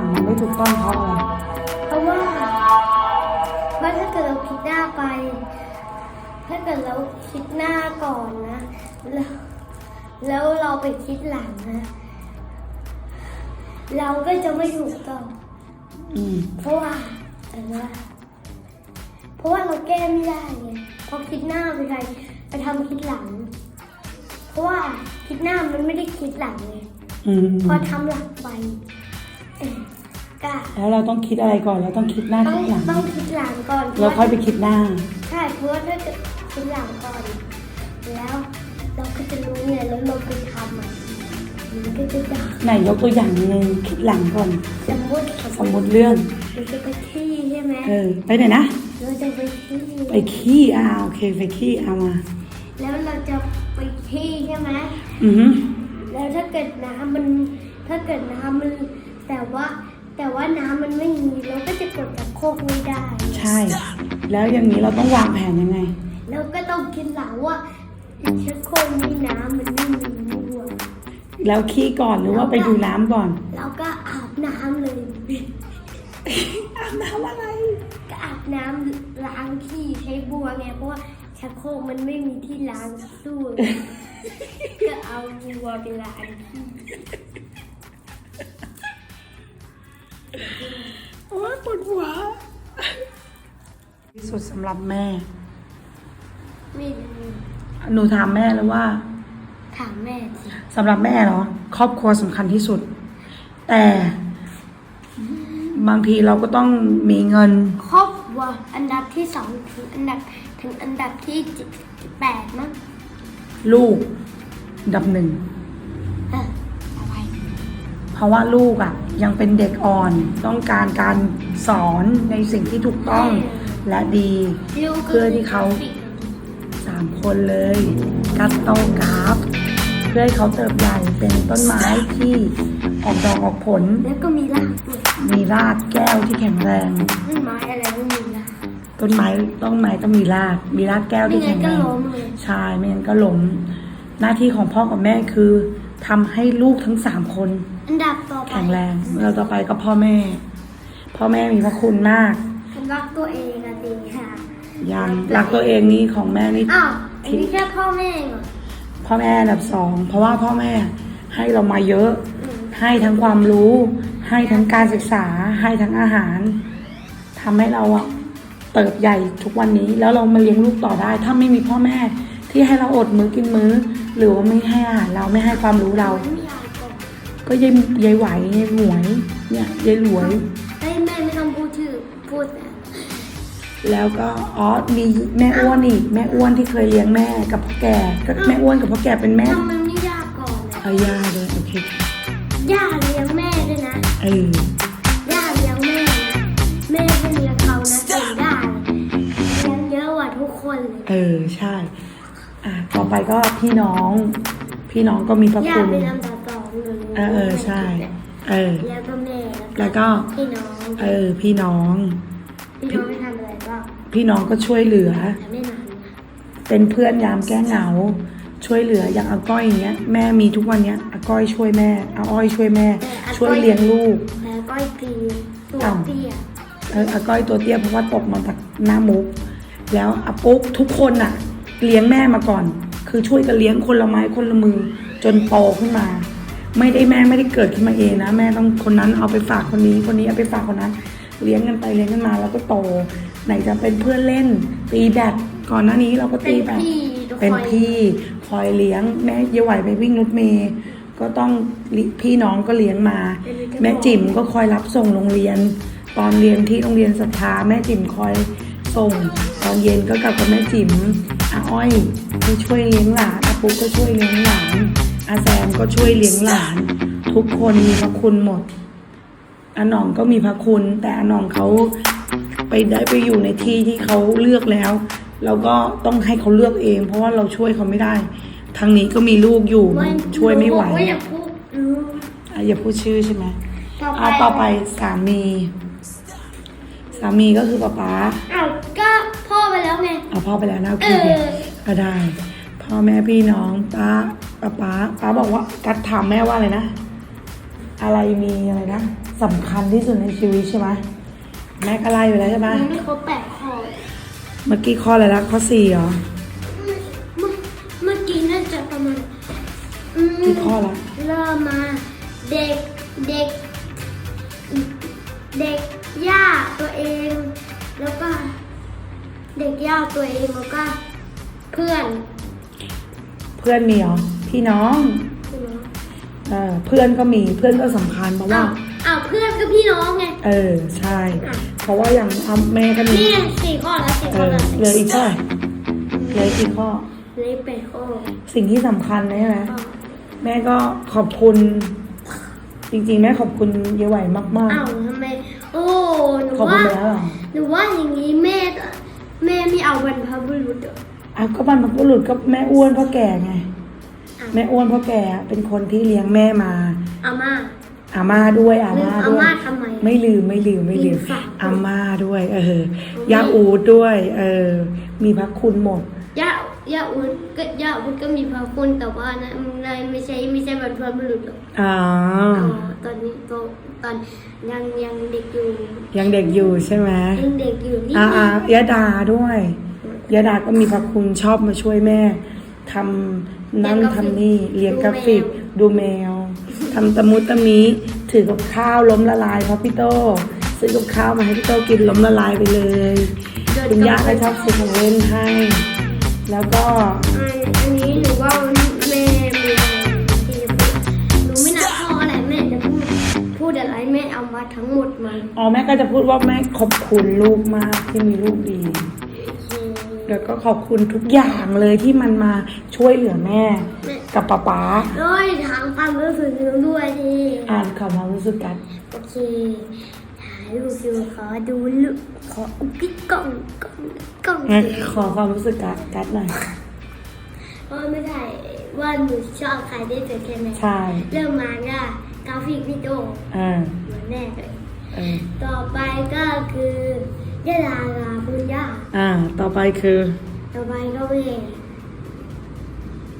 ลังมันไม่ถูกต้องเพราะอะไรเพราะว่าเพราะถ้าเกิดเราคิดหน้าไป ถ้าเกิดเราคิดหน้าก่อนนะ แล้วแล้วเราไปคิดหลังนะ เราก็จะไม่ถูกต้อง อืมเพราะว่าแต่ว่าเพราะว่าเราแก้ไม่ได้ไงพอคิดหน้าไปใครไปทำคิดหลัง เพราะว่าคิดหน้ามันไม่ได้คิดหลังไงอืม พอทำหลังไปเอ่อ ก็แล้วเราต้องคิดอะไรก่อน เราต้องคิดหน้าต้อคิงดหลัง ต้องคิดหลังก่อนแล้วค่อยไปคิดหน้า ใช่เพราะว่าถ้าเกิดคิดหลังก่อน แล้วเราก็จะรู้ไงแล้วเราไปทำอะมันก็จะได้ ไหนยกตัวอย่างหนึ่งคิดหลังก่อน สมมติสมมติเรื่อง เราจะไปที่ใช่ไหมเออไปไหนนะเราจะไปที่ ไปขี้อ่าโอเคไปขี้เอามา แล้วเราจะไปที่ใช่ไหมอือหือแล้วถ้าเกิดน้ำมัน ถ้าเกิดน้ำมัน แต่ว่า แต่ว่าน้ำมันไม่มีเราก็จะกดจากโครกไม่ได้ ใช่ แล้วอย่างนี้เราต้องวางแผนยังไงแล้วก็ต้องคิดหลังว่าชักโครกมีน้ำมันไม่มีด้วยแล้วขี้ก่อนหรือว่าไปดูน้ำก่อน เราก็อาบน้ำเลยอาบน้ำอะไร ก็อาบน้ำล้างขี้ใช้บัวไงเพราะว่าชักโครกมันไม่มีที่ล้างสู้ก็เอาบัวไปล้างขี้ โอ้ยปวดหัวที่สุดสำหรับแม่ ไม่รู้หนูถามแม่แล้วว่าถามแม่สิสำหรับแม่เหรอครอบครัวสำคัญที่สุด แต่บางทีเราก็ต้องมีเงิน ครอบครัวอันดับที่สองถึงอันดับถึงอันดับที่แปดมั้งลูกอันดับหนึ่ง ราะว่าลูกอะยังเป็นเด็กอ่อน ต้องการการสอนในสิ่งที่ถูกต้องและดีลูกก็เพื่อที่เขาสามคนเลยกัดโตกราฟเพื่อให้เขาเติบใหญ่เป็นต้นไม้ที่ออกดอกออกผล แล้วก็มีรากด้วยมีรากแก้วที่แข็งแรง ต้นไม้อะไรไม่มีรากต้นไม้ต้นไม้ต้องมีราก มีรากแก้วไม่ที่งั้แข็นงก็แรงล้มเลยใช่ไม่งั้นก็ล้มหน้าที่ของพ่อกับแม่คือทำให้ลูกทั้งสามคน อันดับต่อไปแข็งแรงเราต่อไปก็พ่อแม่ พ่อแม่มีพระคุณมาก รักตัวเองอะดีค่ะยังรักตัวเองนี่ของแม่นี่อ้าวอันนี้แค่พ่อแม่เหรอพ่อแม่อันดับสองเพราะว่าพ่อแม่ให้เรามาเยอะอืมให้ทั้งความรู้ ให้ทั้งการศึกษา ให้ทั้งอาหารทำให้เราอะเติบใหญ่ทุกวันนี้ แล้วเรามาเลี้ยงลูกต่อได้ ถ้าไม่มีพ่อแม่ที่ให้เราอดมื้อกินมื้อ หรือว่าไม่ให้อาหารเราไม่ให้ความรู้เราไม่ยาย ก่อนก็ยายยายไหวยายหมวยเนี่ยยายหลวยเฮ้ยแม่ไม่ต้องพูดชื่อพูดแต่แล้วก็อ๋อมีแม่อ้วนอีก แม่อ้วนที่เคยเลี้ยงแม่กับพ่อแก่ก็แม่อ้วนกับพ่อแก่เป็นแม่ทำมันไม่ยากก่อนนะเอาย่าเลยโอเคย่าเลี้ยงแม่ด้วยนะเออย่าเลี้ยงแม่นะแม่ก็เลี้ยงเขานะเก่งได้เลี้ยงเยอะกว่าทุกคนเลยเออใช่ อะต่อไปก็พี่น้อง พี่น้องก็มีพระย่าคุณ เป็นลำดับ สองเลยเออเออใช่ เออ แล้วก็แม่แล้วก็พี่น้องเออพี่น้อง พี่น้องไม่ทำอะไรบ้างพี่น้องก็ช่วยเหลือ แต่ไม่นานนะเป็นเพื่อนยามแก้เหงา ช่วยเหลืออย่างอาก้อยอย่างเงี้ยแม่มีทุกวันเนี้ยอาก้อยช่วยแม่อาอ้อยช่วยแม่ ช่วยเลี้ยงลูก แล้วก็ตีตัวอ้าวเตี้ยเอออาก้อยตัวเตี้ยเพราะว่าตกมาจากหน้ามุก แล้วอาปุ๊กทุกคนน่ะเลี้ยงแม่มาก่อน คือช่วยกันเลี้ยงคนละไม้คนละมือจนโตขึ้นมา ไม่ได้แม่ไม่ได้เกิดขึ้นมาเองนะ แม่ต้องคนนั้นเอาไปฝากคนนี้ คนนี้เอาไปฝากคนนั้น เลี้ยงกันไปเลี้ยงกันมาแล้วก็โต ไหนจะเป็นเพื่อนเล่น ตีแบดก่อนหน้านี้เราก็เป็ตีนแบดพี่ทุกเป็นคนพี่คอยเลี้ยงแม่เยาไหวไปวิ่งรถเมย์ก็ต้องลิพี่น้องก็เลี้ยงมา แม่จิ๋มก็คอยรับส่งโรงเรียน ตอนเรียนที่โรงเรียนศรัทธาแม่จิ๋มคอยส่ง ตอนเย็นก็กลับกับแม่จิ๋มอาอ้อยก็ช่วยเลี้ยงหลานอาปุ๊กก็ช่วยเลี้ยงหลาน อาแซมก็ช่วยเลี้ยงหลาน ทุกคนมีพระคุณหมดอาหน่องก็มีพระคุณ แต่อาหน่องเขาไปได้ไปอยู่ในที่ที่เขาเลือกแล้วเราก็ต้องให้เขาเลือกเอง เพราะว่าเราช่วยเขาไม่ได้ ทางนี้ก็มีลูกอยู่ช่วยไม่ไหวบอกาอย่าพูดอืมอะอย่าพูดชื่อใช่ไหมต่อไปอะต่อไปสามี สามีก็คือป๊าป๊าอ้าวก็พ่อไปแล้วไงเอาพ่อไปแล้วนะโอเคเออก็ได้ พ่อแม่พี่น้องป้า ป้าป๊าป้าบอกว่ากัดถามแม่ว่าอะไรนะ อะไรมีอะไรนะสำคัญที่สุดในชีวิตใช่ไหมแม่ก็ไล่ไปแล้วใช่ไหมยังไม่ครบแปดข้อเมื่อกี้ข้ออะไรละข้อสี่เหรอเมื่อเมื่อกี้น่าจะประมาณอืมกี่ข้อละเริ่มมาเด็กเด็ก เด็กย่าตัวเอง แล้วก็ เด็กย่าตัวเองแล้วก็เพื่อน เพื่อนมีเหรอ พี่น้องพี่น้องเออเพื่อนก็มีเพื่อนก็สำคัญเพราะว่า อ้าวอ้าวเพื่อนก็พี่น้องไง เออใช่ เพราะว่าอย่างเอาแม่ก็มีนี่ไงสี่ข้อแล้วสี่เอข้ออแล้วเหลืออีกเท่าไหร่เหลืออีกกี่ข้อเหลยแปดข้อสิ่งที่สำคัญนะใช่ไหม อ้าวแม่ก็ขอบคุณ จริงๆ แม่ขอบคุณเยายไหวมากอ้าวทำไม โอ้หนูๆ ขอบคุว่าณไปแล้วเหรอหนูว่าอย่างนี้แม่ก็แม่ไม่เอาบรรพบุรุษเหรอ อะก็บรรพบุรุษก็แม่อ้วนพ่อแก่ไงอะ แม่อ้วนพ่อแก่เป็นคนที่เลี้ยงแม่มา อาม่า อาม่าด้วยอาลืมม่าอาด้วยม่าทำไมไม่ลืมไม่ลืมไม่ลืมลืมฝากอาม่าด้วย เออยาอูดด้วย เออ มีพระคุณหมด ย่าย่าอุ่นก็ย่าอุ่นก็มีพระคุณแต่ว่านะนายไม่ใช่ไม่ใช่บรรพบุรุษหรอกอ๋อ อ๋อตอนนี้โตตอนยังยังเด็กอยู่ยังเด็กอยู่ใช่ไหมยังเด็กอยู่นี่อ่าอ่ายาดาด้วยยาดาก็มีพระคุณชอบมาช่วยแม่ทำ นั่นทำนี่เลี้ยงกราฟิก ดูแมวทำตะมุตะมิถือกับข้าวล้มละลายเพราะพี่โตซื้อกับข้าวมาให้พี่โตกินล้มละลายไปเลยเดินคุณย่าก็บชอบซื้อของเล่นให้ แล้วก็อันอันนี้หนูว่าแม่มีอะไรที่จะพูดหนูไม่นับข้ออะไรแม่จะพูดพูดอะไรแม่เอามาทั้งหมดมาอ๋อแม่ก็จะพูดว่าแม่ขอบคุณลูกมากที่มีลูกดีอืม แล้วก็ขอบคุณทุกอย่างเลยที่มันมาช่วยเหลือแม่แม่กับป๊าป๊าด้วยทางความรู้สึกหนูด้วยดิอ่านคำความรู้สึกกัน โอเคถ่ายรูปอยู่ขอดูลูกขออุปิดกล้องกล้องกล้องงั้นสิขอความรู้สึกกัดกัดหน่อยเพราะไม่ได้ว่าหนูชอบใครได้สุดใช่ไหมใช่เริ่มมาก็กราฟิกพี่โตอ่าเหมือนแน่เลยเออต่อไปก็คือยะลาลาคุณย่าอ่า ต่อไปคือ ต่อไปก็แม่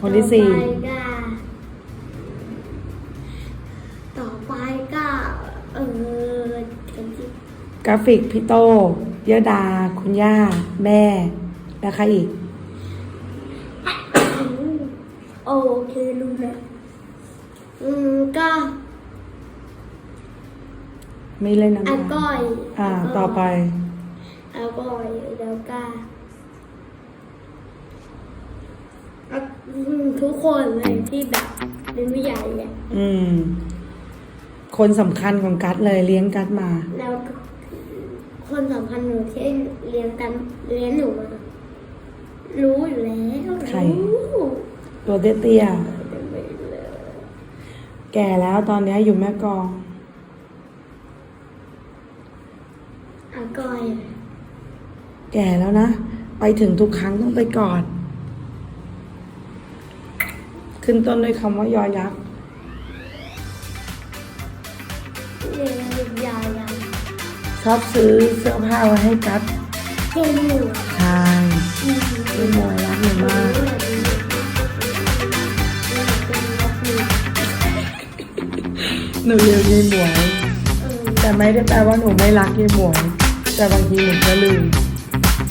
คนที่สี่ ต่อไปก็ต่อไปก็เออถึงที่กราฟิกพี่โตยดา คุณย่า แม่ แล้วใครอีก โอเครู้แล้วอืมก็ไม่เล่นน้ำอาตาก้อยอ่า ต่อไป อาก้อยแล้วก็อะอืมทุกคนเลยที่แบบเป็นผู้ใหญ่เนี่ยอืม คนสำคัญของกัดเลยเลี้ยงกัดมา แล้วก็คนสำคัญหนูที่เลี้ยงกันเลี้ยงหนูมารู้อยู่แล้วใคร รู้ตัวเตี้ยๆแก่แล้วตอนนี้อยู่แม่กลอง อาก้อย แก่แล้วนะ ไปถึงทุกครั้งต้องไปกอด ขึ้นต้นด้วยคำว่ายอยักษ์เลี้ยงยาวยังชอบซื้อเสื้อผ้าไว้ให้กัดเก่งหนูใช่อืมพี่มวยรักหนูมากหนูเรียกยายหมวยแต่ไม่ได้แปลว่าหนูไม่รักยายหมวยแต่บางทีหนูก็ลืม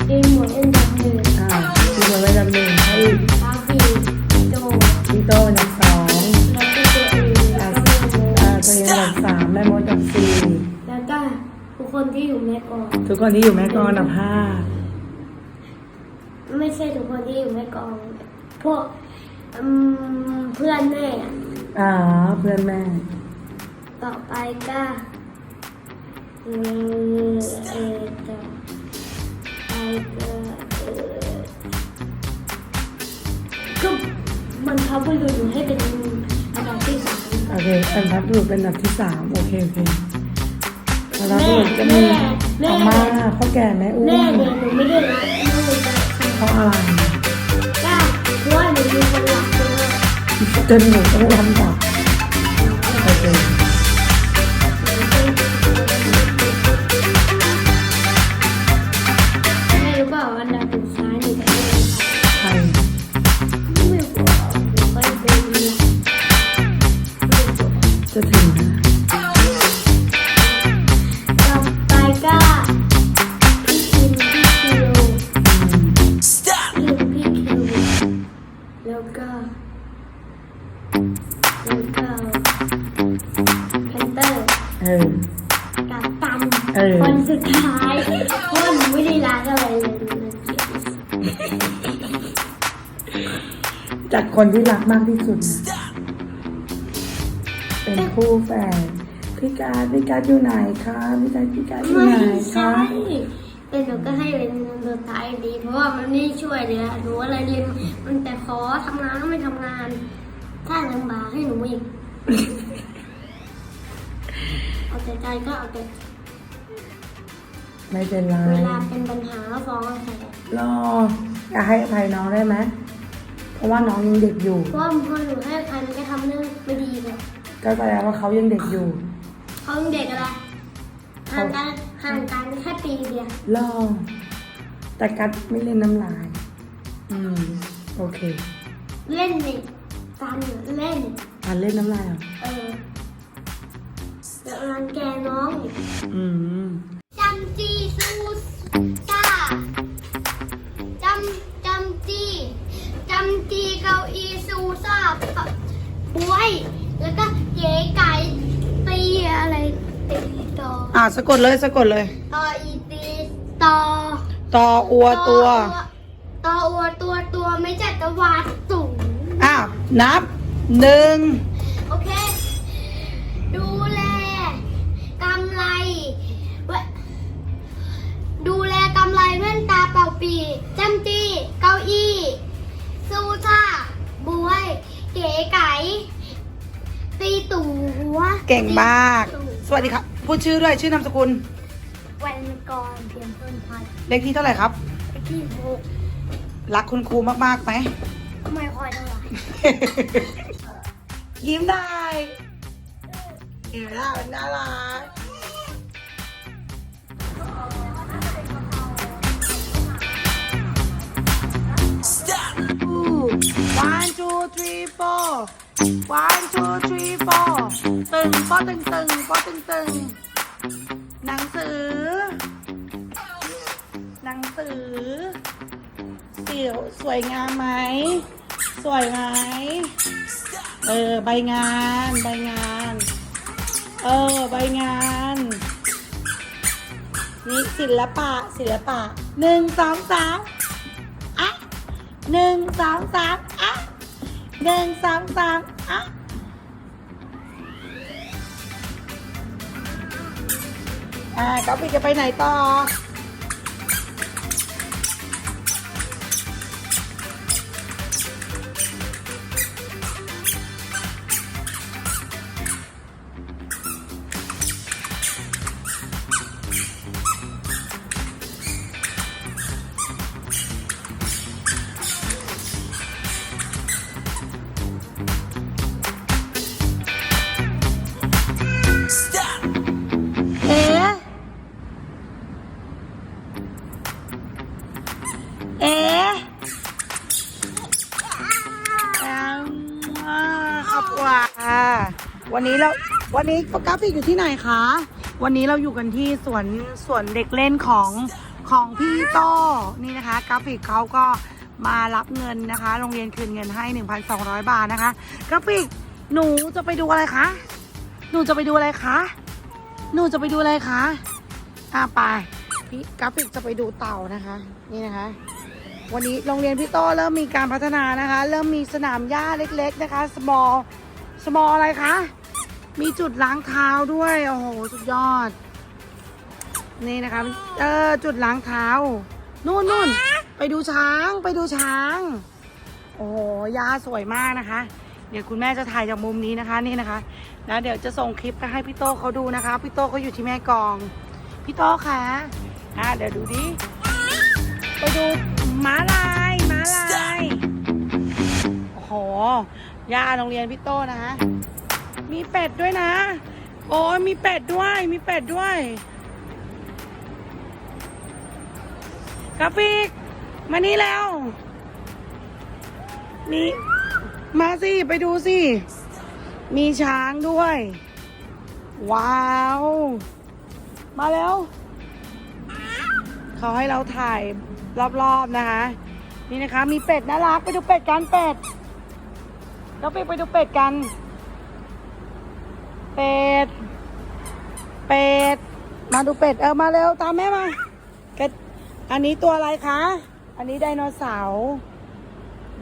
เอ็นหมดเอ็นดับหนึ่งอ่าพี่หมวยไม่จำหนึ่งให้คาฟีโดพี่โตอันดับสองแล้วก็ตัวเองอ่าแล้วก็แม่อ่าตัวเองอันดับสามแม่มดอันดับสี่แล้วก็ทุกคนที่อยู่แม่กลองทุกคนที่อยู่แม่กลองอันดับห้าไม่ใช่ทุกคนที่อยู่แม่กลองพวกอืมเพื่อนแม่อะอ่าเพื่อนแม่ ต่อไปก็เออเออต่อไป ก็เออก็มันเขาไปดูให้เป็นอันดับที่สามโอเคอันดับบุรุษเป็นอันดับที่สามโอเคโอเคอันดับบุรุษจะมีแม่อาม่าพ่อแก่แม่อ้วแม่นเนี่ยหนูไม่ได้รักลูกนะเพราะอะไรก็เพราะว่าหนูมีคนรักด้วยจนหนูต้องลำบาก คนที่รักมากที่สุดนะเป็นคู่แฝดพี่การดพี่การดอยู่ไหนคะพี่การดพี่การดอยู่ไม่ไหนใช่คะแต่หนูก็ให้เป็นสุดท้ายดี เพราะว่ามันไม่ช่วยเลยหนูอะไรเรียนมันแต่ขอทำงานก็ไม่ทำงาน ถ้าลำบากให้หนูอีก เอาแต่ใจก็เอาแต่ไม่เป็นไรเวลาเป็นปัญหาก็ฟ้องใครรออยากให้อภัยน้องได้ไหม เพราะว่าน้องยังเด็กอยู่ เพราะว่าพอหนูให้ใครมันก็ทำเรื่องไม่ดีเลยก็แปลว่าเขายังเด็กอยู่เขายังเด็กอะไรห่างกันห่างกันแค่ปีเดียวรอแต่กัดไม่เล่นน้ำลาย อืม โอเค เล่นนี่กันเล่นอ่านเล่นน้ำลายเหรอเออแล้วรังแกน้องอีกอืม ป่วย แล้วก็เก๋ไก่ตีอะไรตีต่ออ่าสะกดเลยสะกดเลยต่ออีตีต่อตออัวตัวต่ออัวตัวตัวไม่จัตวาดสูง อ้าว นับหนึ่ง เก่งมากตีตู่สวัสดีครับ พูดชื่อด้วยชื่อนามสกุล วันกรเพียงต้นพันธุ์เลขที่เท่าไหร่ครับไปที่หกรักคุณครูมากๆไหม ไม่ค่อยเท่าไหร่ยิ้มได้เห็นไหมล่ะมันน่ารัก one two three four ตึงปอตึงตึงปอตึงตึงหนังสือ หนังสือสียวสวยงามไหม สวยไหม เออ ใบงาน ใบงาน เออ ใบงานนี่ศิลปะ ศิลปะหนึ่งสองสามอะหนึ่งสองสามอะ หนึ่งสองสามอะอ่าก็ปีจะไปไหนต่อ วันนี้กราฟิกอยู่ที่ไหนคะ วันนี้เราอยู่กันที่สวนสวนเด็กเล่นของของพี่โต้นี่นะคะกราฟิกเขาก็มารับเงินนะคะ โรงเรียนคืนเงินให้ 1,200 บาทนะคะกราฟิกหนูจะไปดูอะไรคะ หนูจะไปดูอะไรคะ หนูจะไปดูอะไรคะอ่าไปพี่กราฟิกจะไปดูเต่านะคะ นี่นะคะ วันนี้โรงเรียนพี่โต้เริ่มมีการพัฒนานะคะ เริ่มมีสนามหญ้าเล็ก ๆ นะคะ small small อะไรคะ มีจุดล้างเท้าด้วย โอ้โห สุดยอด นี่นะคะ เออ จุดล้างเท้า นู่นนู่นไปดูช้าง ไปดูช้าง โอ้โหหญ้าสวยมากนะคะ เดี๋ยวคุณแม่จะถ่ายจากมุมนี้นะคะ นี่นะคะ แล้วเดี๋ยวจะส่งคลิปไปให้พี่โต้เขาดูนะคะ พี่โต้เขาอยู่ที่แม่กอง พี่โต้คะอ่าเดี๋ยวดูดิ ไปดูม้าลายม้าลาย โอ้โหยาโรงเรียนพี่โต้นะ มีเป็ดด้วยนะ โอ้ยมีเป็ดด้วย มีเป็ดด้วยกราฟิก มานี่แล้ว มีมาสิ ไปดูสิ มีช้างด้วย ว้าว มาแล้ว เขาให้เราถ่ายรอบๆนะคะ นี่นะคะ มีเป็ดน่ารัก ไปดูเป็ดกันเป็ดเราไปไปดูเป็ดกัน เป็ด เป็ด มาดูเป็ด เออ มาเร็ว ตามแม่มาแกอันนี้ตัวอะไรคะ อันนี้ไดโนเสาร์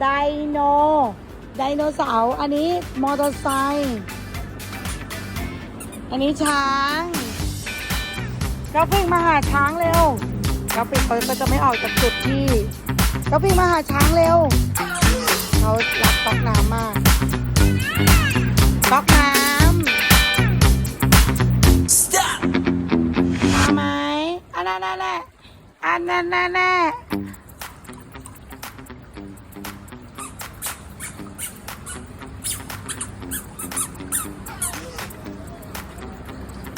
ไดโน ไดโนเสาร์ อันนี้มอเตอร์ไซค์ อันนี้ช้างกราฟิกมาหาช้างเร็วกราฟิกเขาก็จะไม่ออกจากจุดที่กราฟิกมาหาช้างเร็ว เขารับต๊อกน้ำมาก แน่แน่แน่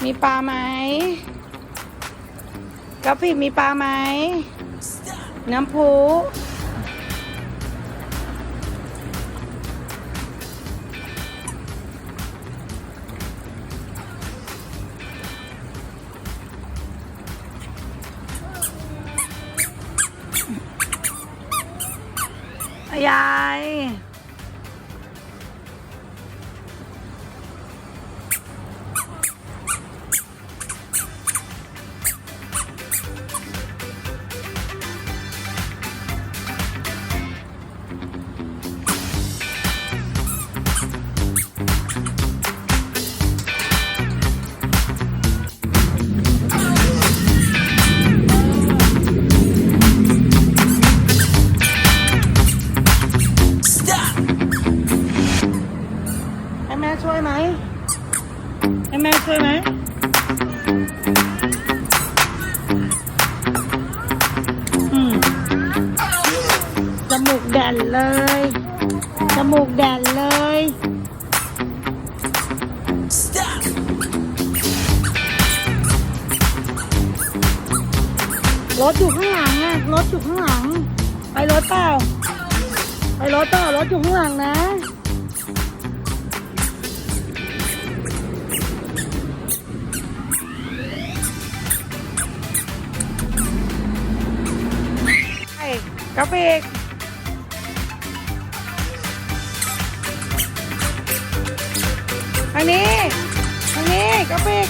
มีปลาไหมกราฟิมีปลาไหม น้ำพุ ยาย ไปรถเปล่ารถอยู่ข้างหลังนะไอ้กราฟิกทางนี้ทางนี้กราฟิก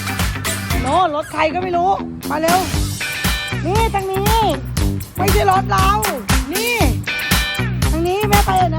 โน่รถใครก็ไม่รู้ มาเร็ว นี่ทางนี้ ไม่ใช่รถเรา นี่ทา